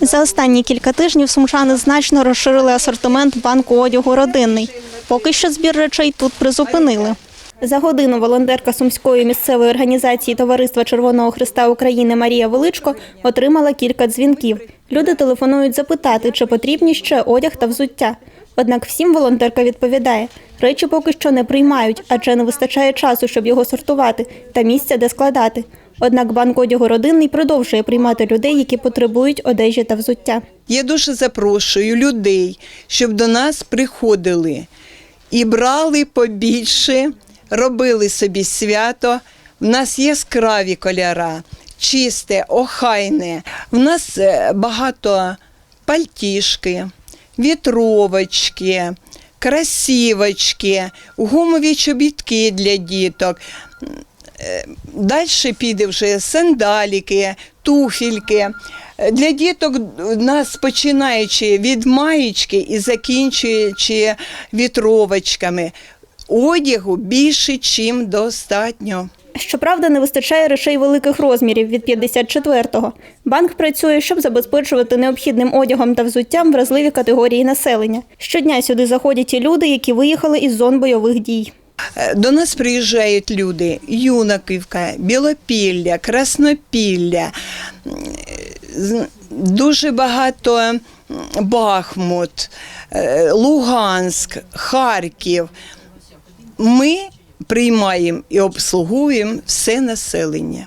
За останні кілька тижнів сумчани значно розширили асортимент банку одягу родинний. Поки що збір речей тут призупинили. За годину волонтерка сумської місцевої організації Товариства Червоного Христа України Марія Величко отримала кілька дзвінків. Люди телефонують запитати, чи потрібні ще одяг та взуття. Однак всім волонтерка відповідає, речі поки що не приймають, адже не вистачає часу, щоб його сортувати, та місця, де складати. Однак банк одягу родинний продовжує приймати людей, які потребують одежі та взуття. Я дуже запрошую людей, щоб до нас приходили і брали побільше, робили собі свято. В нас яскраві кольора, чисте, охайне. В нас е, багато пальтішки, вітровочки, красівочки, гумові чобітки для діток. Далі піде вже сандаліки, туфельки. Для діток нас починаючи від маєчки і закінчуючи вітровочками. Одягу більше, чим достатньо. Щоправда, не вистачає речей великих розмірів від 54-го. Банк працює, щоб забезпечувати необхідним одягом та взуттям вразливі категорії населення. Щодня сюди заходять і люди, які виїхали із зон бойових дій. До нас приїжджають люди Юнаківка, Білопілля, Краснопілля, дуже багато Бахмут, е, Луганськ, Харків. Ми приймаємо і обслуговуємо все населення.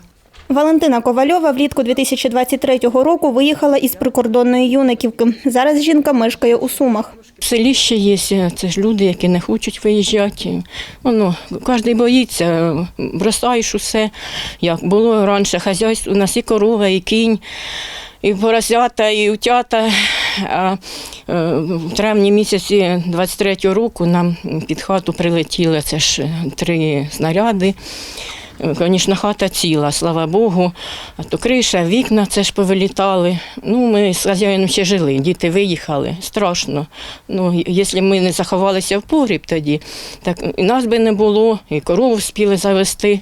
Валентина Ковальова влітку 2023 року виїхала із прикордонної юнаківки. Зараз жінка мешкає у Сумах. В селі ще є, це ж люди, які не хочуть виїжджати. Воно, кожен боїться, бросаєш усе. Як було раніше хазяйство, у нас і корова, і кінь, і поросята, і утята. А е, в травні місяці 23-го року нам під хату прилетіли це ж три снаряди. Звісно, хата ціла, слава Богу. А то криша, вікна це ж повилітали. Ну, ми з хазяїном ще жили, діти виїхали. Страшно. Ну, якщо ми не заховалися в погріб тоді, так і нас би не було, і корову встигли завести.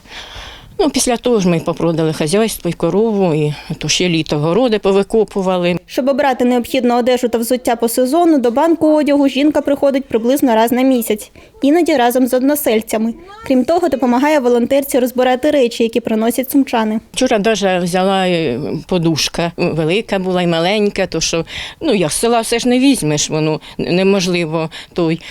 Ну, після того ж ми попродали хазяйство і корову, і то ще літо городи повикопували. Щоб обрати необхідну одежу та взуття по сезону, до банку одягу жінка приходить приблизно раз на місяць, іноді разом з односельцями. Крім того, допомагає волонтерці розбирати речі, які приносять сумчани. Вчора навіть взяла е, подушка, велика була і маленька, то що ну як з села все ж не візьмеш, воно неможливо той.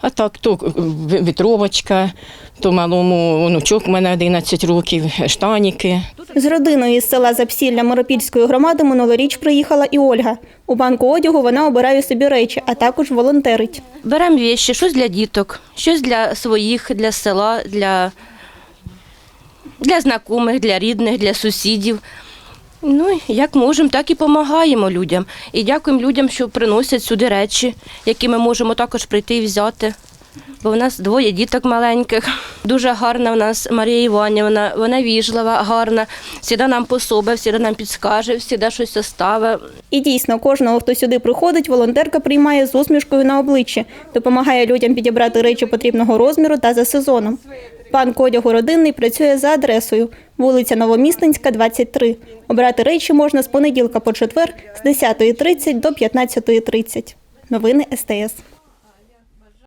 А так, то е, вітровочка, то малому онучок у мене 11 років, штаніки. З родиною із села Запсілля Миропільської громади минулоріч приїхала і Ольга. У банку одягу вона обирає собі речі, а також волонтерить. Беремо вещи, щось для діток, щось для своїх, для села, для, для знайомих, для рідних, для сусідів. Ну, як можемо, так і допомагаємо людям. І дякуємо людям, що приносять сюди речі, які ми можемо також прийти і взяти. Бо в нас двоє діток маленьких. Дуже гарна в нас Марія Іванівна, вона віжлива, гарна, всіда нам пособить, всіда нам підскаже, всіда щось оставить. І дійсно, кожного, хто сюди приходить, волонтерка приймає з усмішкою на обличчі, допомагає людям підібрати речі потрібного розміру та за сезоном. Банк одягу родинний працює за адресою вулиця Новомісненська, 23. Обрати речі можна з понеділка по четвер з 10.30 до 15.30. Новини СТС.